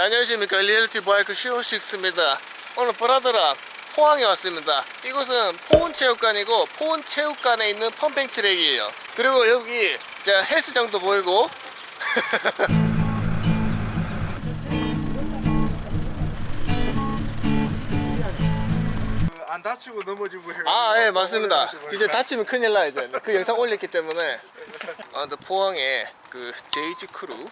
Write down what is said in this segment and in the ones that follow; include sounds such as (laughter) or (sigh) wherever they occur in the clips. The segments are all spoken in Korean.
네, 안녕하십니까. 리얼티 바이크 쇼식스입니다. 오늘 브라더라 포항에 왔습니다. 이곳은 포온체육관이고 포온체육관에 있는 펌핑 트랙이에요. 그리고 여기 제가 헬스장도 보이고. 그안 다치고 넘어지고 해가지고 아예 맞습니다. 진짜 다치면 큰일 나 이제. 그 영상 올렸기 때문에. (laughs) 아 근데 포항에 그 제이지 크루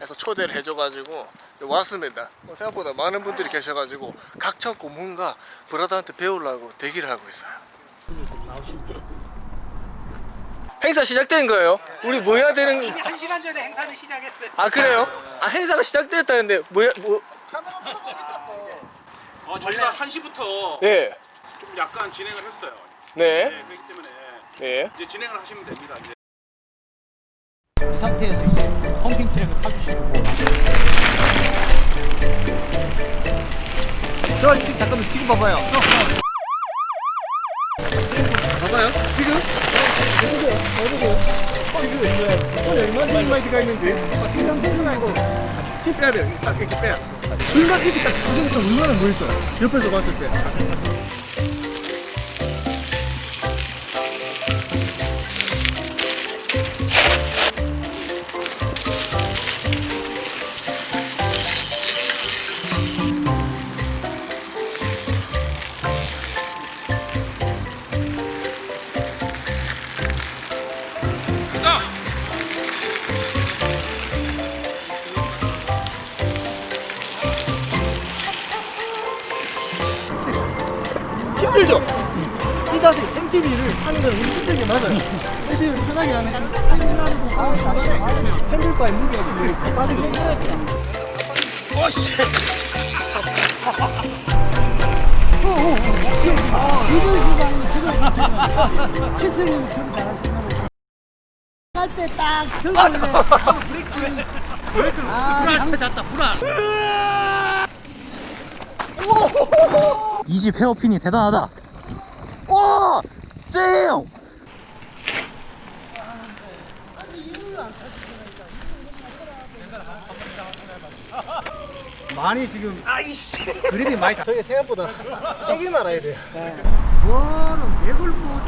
에서 초대를 해줘가지고 왔습니다 어, 생각보다 많은 분들이 계셔가지고 각 잡고 뭔가 브라더한테 배우려고 대기를 하고 있어요 행사 시작된 거예요? 우리 뭐 해야 되는 한 시간 전에 행사를 시작했어요. 아 그래요? 아 행사가 시작됐다는데 뭐야 뭐 어, 저희가 1시부터 네. 좀 약간 진행을 했어요. 네. 네, 그렇기 때문에 네. 이제 진행을 하시면 됩니다. 이제. 이 상태에서 이제 트랙을 타주시고. 저 지금 잠깐만 지금 봐봐요. 봐봐요. 지금 어디게 어디게 지금 얼마나 인마이트가 있는지 생각 생각 말고 힘 빼야 돼요. 딱 이렇게 빼야. 순간 이렇게 딱 지금부터 얼마나 멋있어. 옆에서 봤을 때. 힘들죠? 이 자세 MTB를 타는 건 힘들게 맞아요. MTB를 편하게 하면 핸들바에 무게가 지금 잘 빠지게 어씨. 실수님 저기 잘하시나요? 할때딱 들고. 아, 불안 잤다 불안. 이 집 헤어핀이 대단하다. 와, damn. 많이 지금 아이씨 그립이 많이 잡. 저게 생각보다 세게 말아야 돼요. 뭐는 맥을 못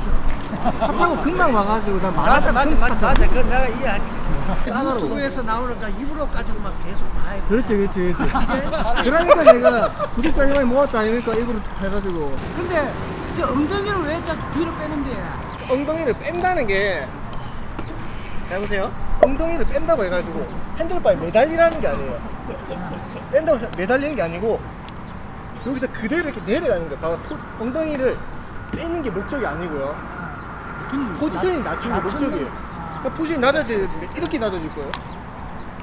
하고 금방 와가지고 나 맞아, 맞아, 맞아, 맞아. 그건 내가 이해하지. 유튜브에서 나오니까 입으로 가지고만 계속 봐야 돼. 그렇지, 그렇지, 그렇지. (laughs) 그러니까 내가 구독자 많이 모았다 아닙니까 이거를 해가지고. 근데 저 엉덩이를 왜 자꾸 뒤로 빼는데? 엉덩이를 뺀다는 게잘 보세요. 엉덩이를 뺀다고 해가지고 핸들바에 매달리라는 게 아니에요. 뺀다고 해서 매달리는 게 아니고 여기서 그대로 이렇게 내려가는 거예요. 봐봐, 포- 엉덩이를 빼는 게 목적이 아니고요. 포지션이 낮추는 게 목적이에요. 그러니까 포지션이 낮아질 때 이렇게 낮아질 거예요.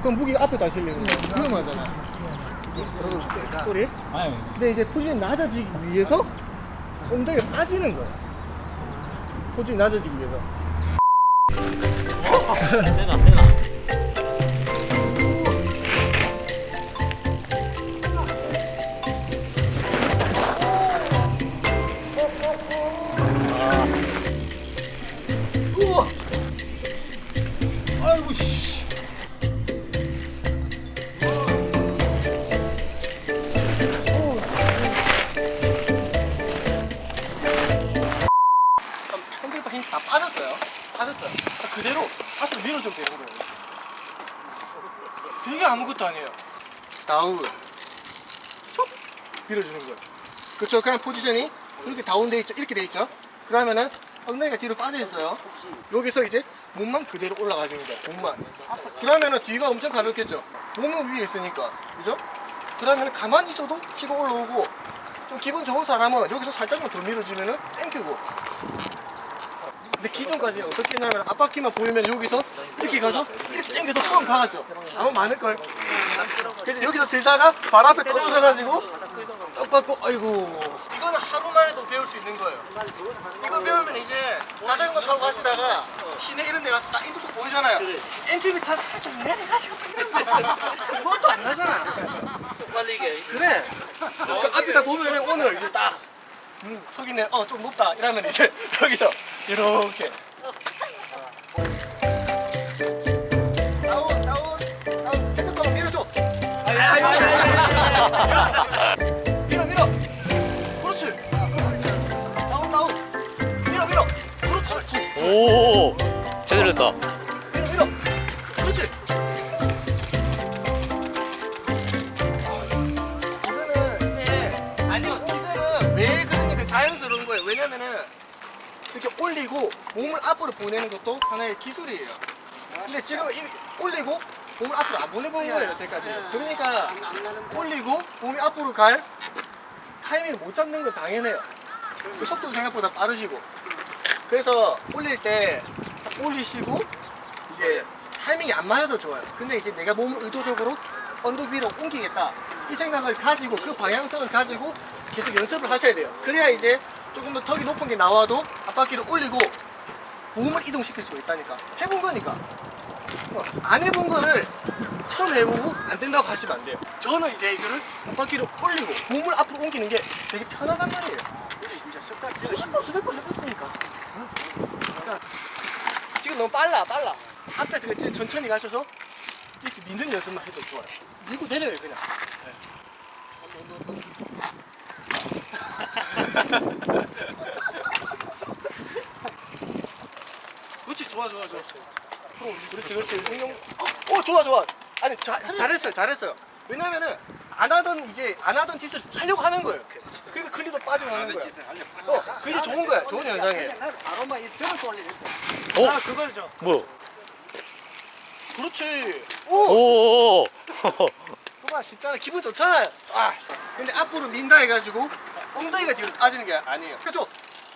그럼 무게가 앞에 다 실리는 거예요. 위험하잖아. 소리? 근데 이제 포지션이 낮아지기 위해서 엉덩이가 빠지는 거예요. 포지션이 낮아지기 위해서. 세다, 세다. 아이고 씨. 핸들바 힘이 다 빠졌어요. 빠졌어요. 아, 그대로 앞으로 되는 거예요. 되게 아무것도 아니에요. 다운. 촉! 밀어주는 거예요. 그렇죠. 그냥 포지션이 이렇게 다운돼 있죠. 이렇게 돼 있죠. 그러면은 엉덩이가 뒤로 빠져 있어요. 여기서 이제 몸만 그대로 거예요. 몸만. 그러면은 뒤가 엄청 가볍겠죠. 몸은 위에 있으니까. 그죠? 그러면 가만히 있어도 치고 올라오고 좀 기분 좋은 사람은 여기서 살짝만 더 밀어주면은 땡큐고. 근데 기존까지 어떻게 했냐면 앞바퀴만 보이면 여기서 이렇게 가서 이렇게 당겨서 처음 박았죠. 아마 많을걸. 그래서 여기서 들다가 발 앞에 떨어져가지고 떡 받고 아이고 이거는 하루 만에도 배울 수 있는 거예요. 이거 배우면 이제 자전거 타고 가시다가 시내 이런 데 가서 딱 인도도 보이잖아요. NTV 타서 살짝 내려가지고 뭣도 안 나잖아. 빨리게. 그래. 그 앞에 다 보면 오늘 이제 딱 음, 턱이네. 어, 좀 높다. 이러면 이제 (laughs) 여기서 이렇게. 다운, 다운, 다운. 핸드폰 밀어줘. 아유, 아유, 아유. 밀어 밀어 그렇지 다운 다운 밀어 밀어 그렇지 오 됐다 밀어 밀어. 그렇지. 이거는 이제 아니요 지금은 왜 그러니 그 자연스러운 거예요. 왜냐면은 이렇게 올리고 몸을 앞으로 보내는 것도 하나의 기술이에요. 근데 지금 이 올리고 몸을 앞으로 안 보내본 거예요 여태까지. 그러니까 올리고 몸이 앞으로 갈 타이밍을 못 잡는 건 당연해요. 그 속도도 생각보다 빠르시고. 그래서 올릴 때 올리시고 이제 타이밍이 안 맞아도 좋아요. 근데 이제 내가 몸을 의도적으로 언덕 위로 옮기겠다. 이 생각을 가지고 그 방향성을 가지고 계속 연습을 하셔야 돼요. 그래야 이제 조금 더 턱이 높은 게 나와도 앞바퀴를 올리고 몸을 이동시킬 수가 있다니까. 해본 거니까. 어, 안 해본 거를 처음 해보고 안 된다고 하시면 안 돼요. 저는 이제 이거를 앞바퀴를 올리고 몸을 앞으로 옮기는 게 되게 편하단 말이에요. 수십 번, 수백 번 해봤으니까. 어? 지금 너무 빨라, 빨라. 앞에 되게 천천히 가셔서 이렇게 미는 연습만 해도 좋아요. 밀고 내려요, 그냥. (laughs) 그렇지, 좋아, 좋아, 좋아. 그럼 그렇지, 그렇지. 응용. 어, 어, 좋아, 좋아. 아니, 자, 잘했어요, 잘했어요. 왜냐면은 안 하던 이제 안 하던 짓을 하려고 하는 거예요. 그러니까 클리도 빠져나가는 거야. 어, 그게 좋은 거야, 좋은 현상이에요. 난 바로만 이 벽을 쏠리는 오 아, 그거죠. 뭐야 그렇지. 오, 오 그만 쉽잖아. 기분 좋잖아요. 아, 근데 앞으로 민다 해가지고 엉덩이가 뒤로 빠지는 게 아니에요. 그렇죠?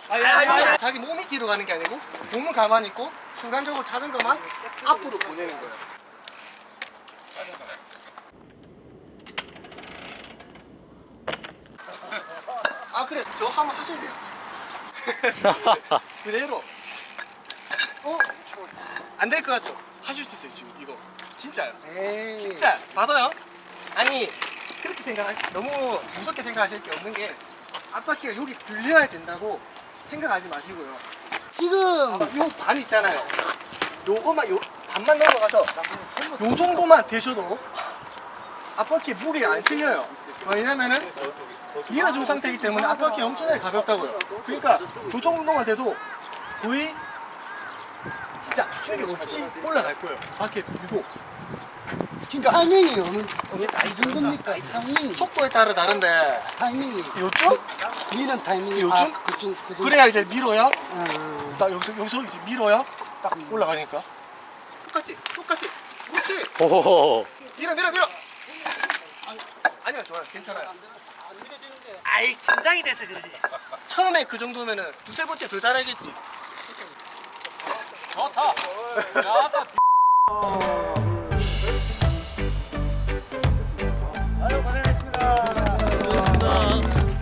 아니, 아니, 아니, 자기 몸이 뒤로 가는 게 아니고 몸은 가만히 있고 순간적으로 자전거만 앞으로 보내는 거예요. 그래, 저 한번 하셔야 돼요. (laughs) 그대로. 어? 안 될 것 같죠? 하실 수 있어요 지금 이거. 진짜요. 에이. 진짜 봐봐요. 아니 그렇게 생각 너무 무섭게 생각하실 게 없는 게 앞바퀴가 여기 들려야 된다고 생각하지 마시고요. 지금 요 반 있잖아요. 요거만 요 반만 넘어가서 요 정도만 되셔도 앞바퀴에 무게가 안 실려요. 왜냐면은 밀어준 상태이기 때문에 앞바퀴 엄청나게 가볍다고요. 그러니까 요 정도만 돼도 거의 진짜 충격 없이 올라갈 거예요. 바퀴에 무고. 그러니까 타이밍이 어느 어느 이 정도입니까? 타이밍 속도에 따라 다른데. 타이밍이. 요쯤 미는 타이밍이. 요즘? 아, 그쯤 그 정도. 그래야 이제 밀어야 어, 딱 여기서 여기서 이제 밀어야 딱 올라가니까. 똑같이 똑같이. 그렇지? 오 밀어 밀어 밀어. 아니요 좋아요. 괜찮아요 아이 긴장이 돼서 그러지. 처음에 그 정도면은 두세 번째 더 잘하겠지. 좋다. 좋다.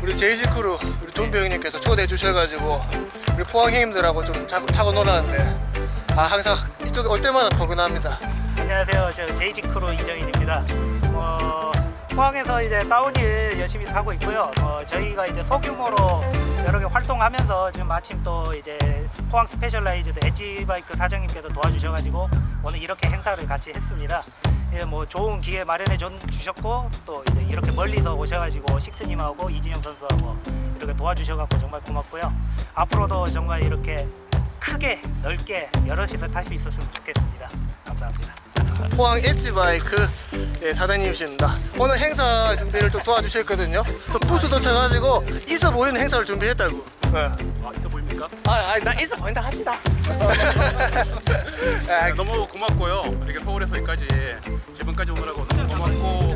우리 제이지 크루 우리 좀비 형님께서 초대해 주셔가지고 우리 포항 형님들하고 좀 자꾸 타고 놀았는데 아 항상 이쪽에 올 때마다 포근합니다. 안녕하세요. 저 제이지 크루 이정인입니다. 어, 포항에서 이제 다운힐 열심히 타고 있고요. 어, 저희가 이제 소규모로 여러 개 활동하면서 지금 마침 또 이제 포항 스페셜라이즈드 엣지 바이크 사장님께서 도와주셔가지고 오늘 이렇게 행사를 같이 했습니다. 예, 뭐 좋은 기회 마련해 줘- 주셨고 또 이제 이렇게 멀리서 오셔가지고 식스님하고 이진영 선수하고 이렇게 도와주셔가지고 정말 고맙고요. 앞으로도 정말 이렇게 크게 넓게 여럿이서 탈 수 있었으면 좋겠습니다. 감사합니다. 포항 엣지 바이크 예, 사장님이십니다 오늘 행사 준비를 좀 도와주셨거든요 또 부스도 쳐가지고 있어 보이는 행사를 준비했다고 예. 아, 있어 보입니까? 아, 아, 나 있어 보인다 합시다 (laughs) 아, 너무 고맙고요. 이렇게 서울에서 여기까지 지금까지 오느라고 너무 고맙고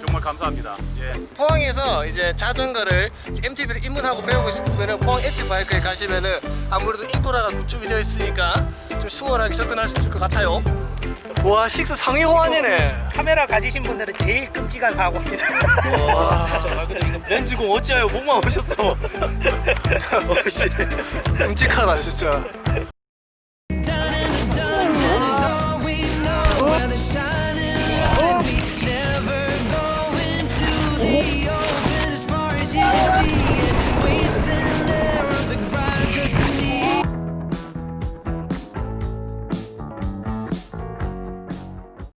정말 감사합니다. 예. 포항에서 이제 자전거를 MTB를 입문하고 배우고 싶으면 포항 엣지 바이크에 가시면은 아무래도 인프라가 구축이 되어 있으니까 좀 수월하게 접근할 수 있을 것 같아요. 와 식스 상위 호환이네. 카메라 가지신 분들은 제일 끔찍한 사고입니다. 렌즈공 어찌하여 목만 오셨어 끔찍하다 진짜.